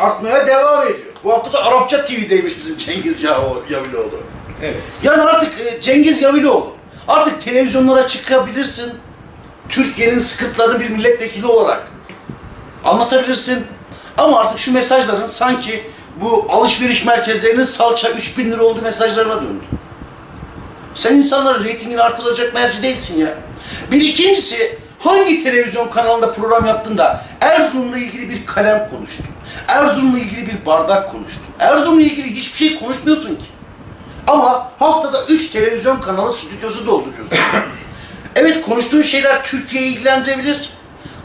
artmaya devam ediyor. Bu hafta da Arapça TV'deymiş bizim Cengiz Yav- Yaviloğlu. Evet. Yani artık e, Cengiz Yaviloğlu, artık televizyonlara çıkabilirsin. Türkiye'nin sıkıntılarını bir milletvekili olarak anlatabilirsin. Ama artık şu mesajların sanki bu alışveriş merkezlerinin salça 3000 lira oldu mesajlarına döndü. Sen insanların reytingini artıracak merci değilsin ya. Bir ikincisi hangi televizyon kanalında program yaptın da Erzurum'la ilgili bir kalem konuştun. Erzurum'la ilgili bir bardak konuştun. Erzurum'la ilgili hiçbir şey konuşmuyorsun ki. Ama haftada 3 televizyon kanalı stüdyosu dolduruyorsun. evet konuştuğun şeyler Türkiye'yi ilgilendirebilir.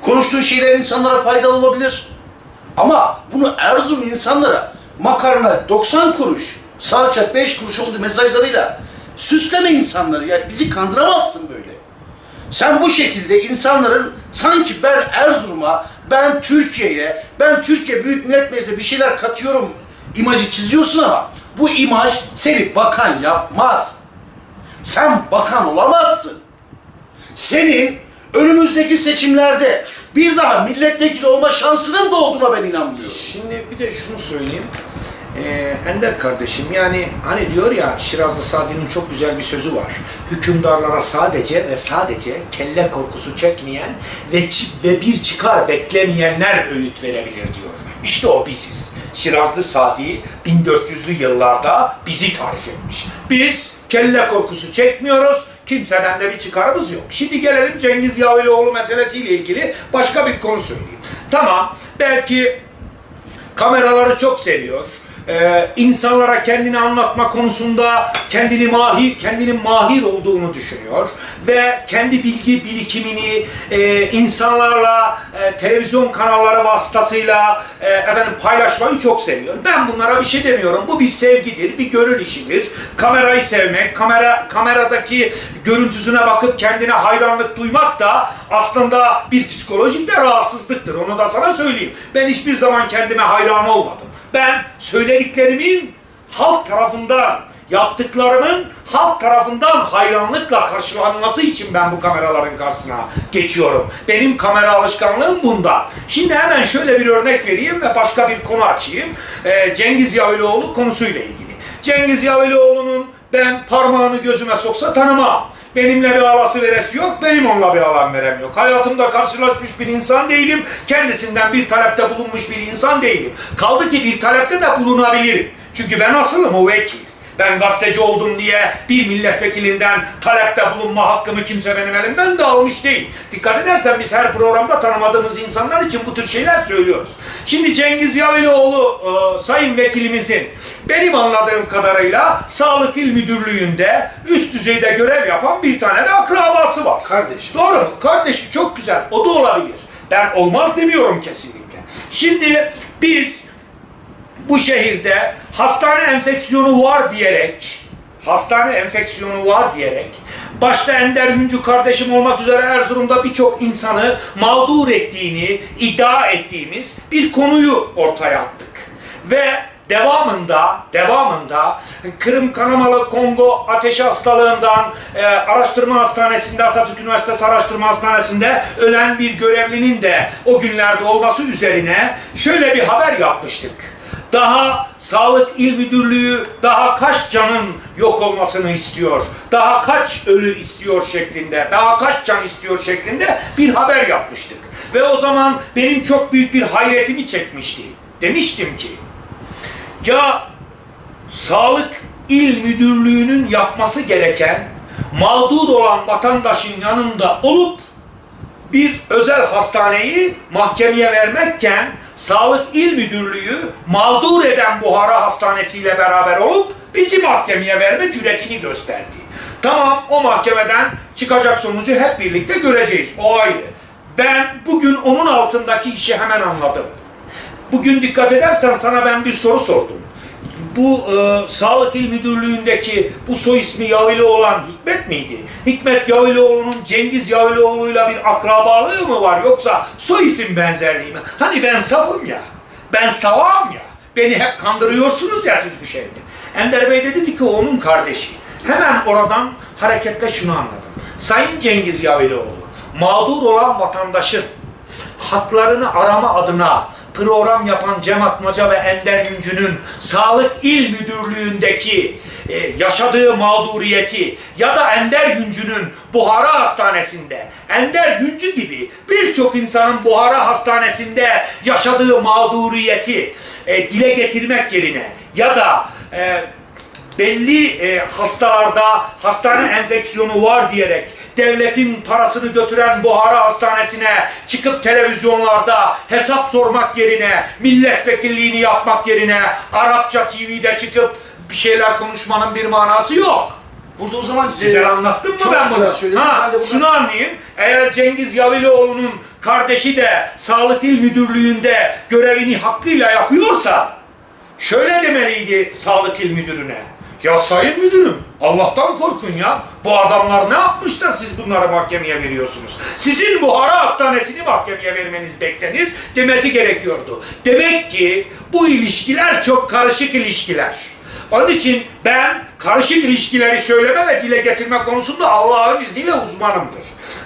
Konuştuğun şeyler insanlara faydalı olabilir. Ama bunu Erzurum insanlara makarna 90 kuruş, salça 5 kuruş oldu mesajlarıyla süsleme insanları ya bizi kandıramazsın böyle. Sen bu şekilde insanların sanki ben Erzurum'a, ben Türkiye'ye, ben Türkiye Büyük Millet Meclisi'ne bir şeyler katıyorum imajı çiziyorsun ama bu imaj seni bakan yapmaz. Sen bakan olamazsın. Senin önümüzdeki seçimlerde bir daha milletvekili olma şansının da olduğuna ben inanmıyorum. Şimdi bir de şunu söyleyeyim. Ee, Ender kardeşim yani hani diyor ya Şirazlı Sadi'nin çok güzel bir sözü var. Hükümdarlara sadece ve sadece kelle korkusu çekmeyen ve, ve bir çıkar beklemeyenler öğüt verebilir diyor. İşte o biziz. Şirazlı Sadi 1400'lü yıllarda bizi tarif etmiş. Biz kelle korkusu çekmiyoruz. Kimseden de bir çıkarımız yok. Şimdi gelelim Cengiz Yaviloğlu meselesiyle ilgili başka bir konu söyleyeyim. Tamam belki kameraları çok seviyor. Ee, insanlara kendini anlatma konusunda kendini mahir, kendinin mahir olduğunu düşünüyor ve kendi bilgi birikimini e, insanlarla e, televizyon kanalları vasıtasıyla e, efendim paylaşmayı çok seviyor. Ben bunlara bir şey demiyorum. Bu bir sevgidir, bir gönül işidir. Kamerayı sevmek, kamera kameradaki görüntüsüne bakıp kendine hayranlık duymak da aslında bir psikolojik de rahatsızlıktır. Onu da sana söyleyeyim. Ben hiçbir zaman kendime hayran olmadım. Ben söylediklerimin halk tarafından, yaptıklarımın halk tarafından hayranlıkla karşılanması için ben bu kameraların karşısına geçiyorum. Benim kamera alışkanlığım bundan. Şimdi hemen şöyle bir örnek vereyim ve başka bir konu açayım. Ee, Cengiz Yaviloğlu konusuyla ilgili. Cengiz Yaviloğlu'nun ben parmağını gözüme soksa tanımam. Benimle bir alası veresi yok, benim onunla bir alan verem yok. Hayatımda karşılaşmış bir insan değilim, kendisinden bir talepte bulunmuş bir insan değilim. Kaldı ki bir talepte de bulunabilirim. Çünkü ben asılım o vekil. Ben gazeteci oldum diye bir milletvekilinden talepte bulunma hakkımı kimse benim elimden de almış değil. Dikkat edersen biz her programda tanımadığımız insanlar için bu tür şeyler söylüyoruz. Şimdi Cengiz Yaviloğlu e, sayın vekilimizin benim anladığım kadarıyla Sağlık İl Müdürlüğü'nde üst düzeyde görev yapan bir tane de akrabası var. Kardeşim. Doğru mu? Kardeşi çok güzel. O da olabilir. Ben olmaz demiyorum kesinlikle. Şimdi biz bu şehirde hastane enfeksiyonu var diyerek hastane enfeksiyonu var diyerek başta Ender Güncü kardeşim olmak üzere Erzurum'da birçok insanı mağdur ettiğini iddia ettiğimiz bir konuyu ortaya attık. Ve devamında devamında Kırım kanamalı Kongo ateşi hastalığından e, araştırma hastanesinde Atatürk Üniversitesi Araştırma Hastanesi'nde ölen bir görevlinin de o günlerde olması üzerine şöyle bir haber yapmıştık daha Sağlık İl Müdürlüğü daha kaç canın yok olmasını istiyor, daha kaç ölü istiyor şeklinde, daha kaç can istiyor şeklinde bir haber yapmıştık. Ve o zaman benim çok büyük bir hayretimi çekmişti. Demiştim ki, ya Sağlık İl Müdürlüğü'nün yapması gereken mağdur olan vatandaşın yanında olup bir özel hastaneyi mahkemeye vermekken Sağlık İl Müdürlüğü mağdur eden Buhara Hastanesi ile beraber olup bizi mahkemeye verme cüretini gösterdi. Tamam o mahkemeden çıkacak sonucu hep birlikte göreceğiz. O ayrı. Ben bugün onun altındaki işi hemen anladım. Bugün dikkat edersen sana ben bir soru sordum. Bu e, Sağlık İl Müdürlüğü'ndeki bu soy ismi Yavili olan Hikmet miydi? Hikmet Yavilioğlu'nun Cengiz Yavilioğlu'yla bir akrabalığı mı var yoksa soy isim benzerliği mi? Hani ben safım ya, ben savam ya. Beni hep kandırıyorsunuz ya siz bu şehirde. Ender Bey dedi ki onun kardeşi. Hemen oradan hareketle şunu anladım. Sayın Cengiz Yavilioğlu, mağdur olan vatandaşın haklarını arama adına program yapan Cem Atmaca ve Ender Yüncü'nün Sağlık İl Müdürlüğü'ndeki e, yaşadığı mağduriyeti ya da Ender Yüncü'nün Buhara Hastanesi'nde Ender Yüncü gibi birçok insanın Buhara Hastanesi'nde yaşadığı mağduriyeti e, dile getirmek yerine ya da e, belli e, hastalarda hastane enfeksiyonu var diyerek devletin parasını götüren Buhara Hastanesi'ne çıkıp televizyonlarda hesap sormak yerine milletvekilliğini yapmak yerine Arapça TV'de çıkıp bir şeyler konuşmanın bir manası yok. Burada o zaman Güzel anlattım mı Çok ben bunu? Ha, Ben şunu anlayayım. Eğer Cengiz Yavilioğlu'nun kardeşi de Sağlık İl Müdürlüğü'nde görevini hakkıyla yapıyorsa şöyle demeliydi Sağlık İl Müdürü'ne. Ya sayın müdürüm Allah'tan korkun ya. Bu adamlar ne yapmış da siz bunları mahkemeye veriyorsunuz? Sizin Buhara Hastanesi'ni mahkemeye vermeniz beklenir demesi gerekiyordu. Demek ki bu ilişkiler çok karışık ilişkiler. Onun için ben karışık ilişkileri söyleme ve dile getirme konusunda Allah'ın izniyle uzmanımdır.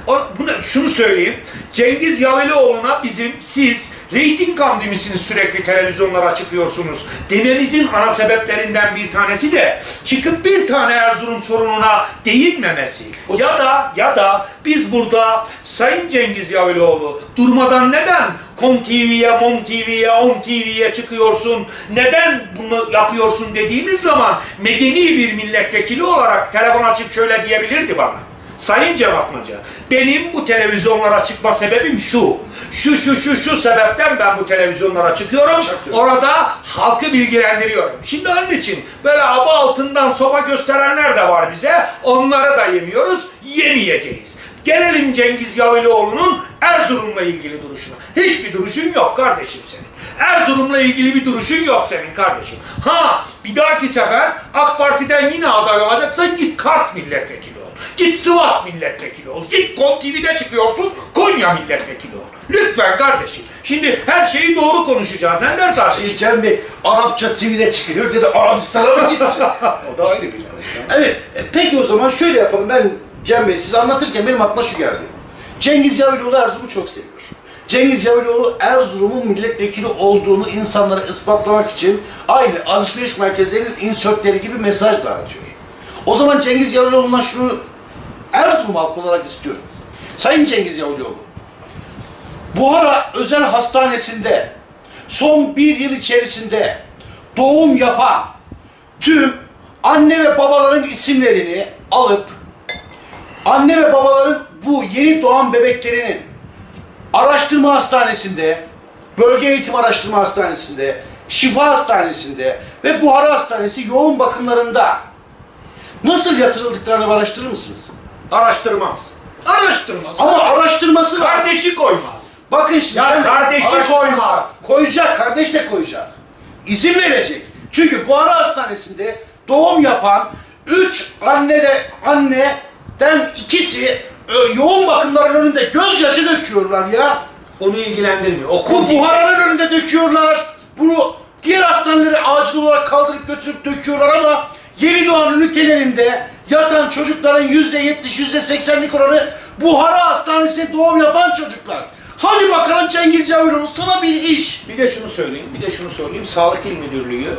Bunu, şunu söyleyeyim. Cengiz Yavelioğlu'na bizim siz reyting kamdi misiniz sürekli televizyonlara çıkıyorsunuz? Dememizin ana sebeplerinden bir tanesi de çıkıp bir tane Erzurum sorununa değinmemesi. Ya da ya da biz burada Sayın Cengiz Yavelioğlu durmadan neden Kom TV'ye, Mom TV'ye, Om TV'ye çıkıyorsun, neden bunu yapıyorsun dediğiniz zaman medeni bir milletvekili olarak telefon açıp şöyle diyebilirdi bana. Sayın Cem Atmaca, benim bu televizyonlara çıkma sebebim şu. Şu şu şu şu sebepten ben bu televizyonlara çıkıyorum. Orada halkı bilgilendiriyorum. Şimdi onun için böyle aba altından sopa gösterenler de var bize. Onları da yemiyoruz, yemeyeceğiz. Gelelim Cengiz Yavelioğlu'nun Erzurum'la ilgili duruşuna. Hiçbir duruşun yok kardeşim senin. Erzurum'la ilgili bir duruşun yok senin kardeşim. Ha bir dahaki sefer AK Parti'den yine aday olacaksan git Kars milletvekili. Git Sivas milletvekili ol. Git Kon TV'de çıkıyorsun Konya milletvekili ol. Lütfen kardeşim. Şimdi her şeyi doğru konuşacağız. Ender kardeşim. Şey, Cem Bey Arapça TV'de çıkıyor dedi Arabistan'a mı gitti? o da ayrı bir konu. evet e, peki o zaman şöyle yapalım ben Cem Bey siz anlatırken benim aklıma şu geldi. Cengiz Yavelioğlu Erzurum'u çok seviyor. Cengiz Yavelioğlu Erzurum'un milletvekili olduğunu insanlara ispatlamak için aynı alışveriş merkezlerinin insörtleri gibi mesaj dağıtıyor. O zaman Cengiz Yavelioğlu'ndan şunu Erzurum halkı olarak istiyorum. Sayın Cengiz Yavelioğlu, Buhara Özel Hastanesi'nde son bir yıl içerisinde doğum yapan tüm anne ve babaların isimlerini alıp anne ve babaların bu yeni doğan bebeklerinin araştırma hastanesinde, bölge eğitim araştırma hastanesinde, şifa hastanesinde ve Buhara Hastanesi yoğun bakımlarında nasıl yatırıldıklarını araştırır mısınız? Araştırmaz. Araştırmaz. Ama araştırması lazım. Kardeşi koymaz. Bakın şimdi. Ya Cem Bey, kardeşi araştırması koymaz. var. Koyacak, kardeş de koyacak. İzin verecek. Çünkü Buhara Hastanesi'nde doğum yapan 3 anne de anneden ikisi e, yoğun bakımların önünde gözyaşı döküyorlar ya. Onu ilgilendirmiyor. O Bu konu buharanın önünde döküyorlar. Bunu diğer hastanelere acil olarak kaldırıp götürüp döküyorlar ama yeni doğan ünitelerinde yatan çocukların yüzde yetmiş, yüzde seksenlik oranı Buhara Hastanesi'nde doğum yapan çocuklar. Hadi bakalım Cengiz Yavuroğlu sana bir iş. Bir de şunu söyleyeyim, bir de şunu söyleyeyim. Sağlık İl Müdürlüğü,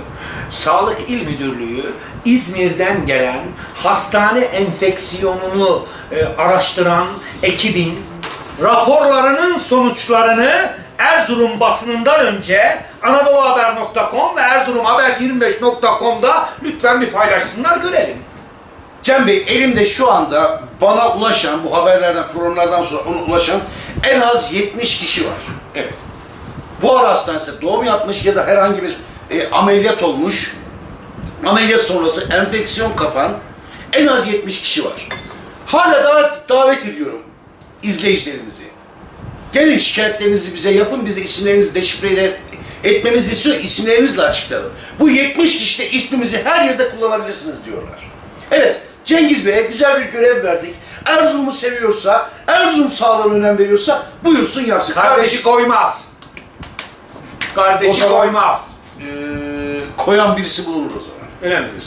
Sağlık İl Müdürlüğü İzmir'den gelen hastane enfeksiyonunu e, araştıran ekibin raporlarının sonuçlarını Erzurum basınından önce anadoluhaber.com ve erzurumhaber25.com'da lütfen bir paylaşsınlar görelim. Cem Bey elimde şu anda bana ulaşan bu haberlerden programlardan sonra ona ulaşan en az 70 kişi var. Evet. Buhara Hastanesi'nde doğum yapmış ya da herhangi bir e, ameliyat olmuş, ameliyat sonrası enfeksiyon kapan en az 70 kişi var. Hala daha davet ediyorum izleyicilerimizi. Gelin şikayetlerinizi bize yapın, biz de isimlerinizi deşifre etmemizi istiyor, isimlerinizle açıklayalım. Bu 70 kişi de ismimizi her yerde kullanabilirsiniz diyorlar. Evet, Cengiz Bey'e güzel bir görev verdik. Erzurum'u seviyorsa, Erzurum sağlığına önem veriyorsa buyursun yapsın. Kardeşi koymaz. O Kardeşi zaman- koymaz. Ee, koyan birisi bulunur o zaman. Diyorsun?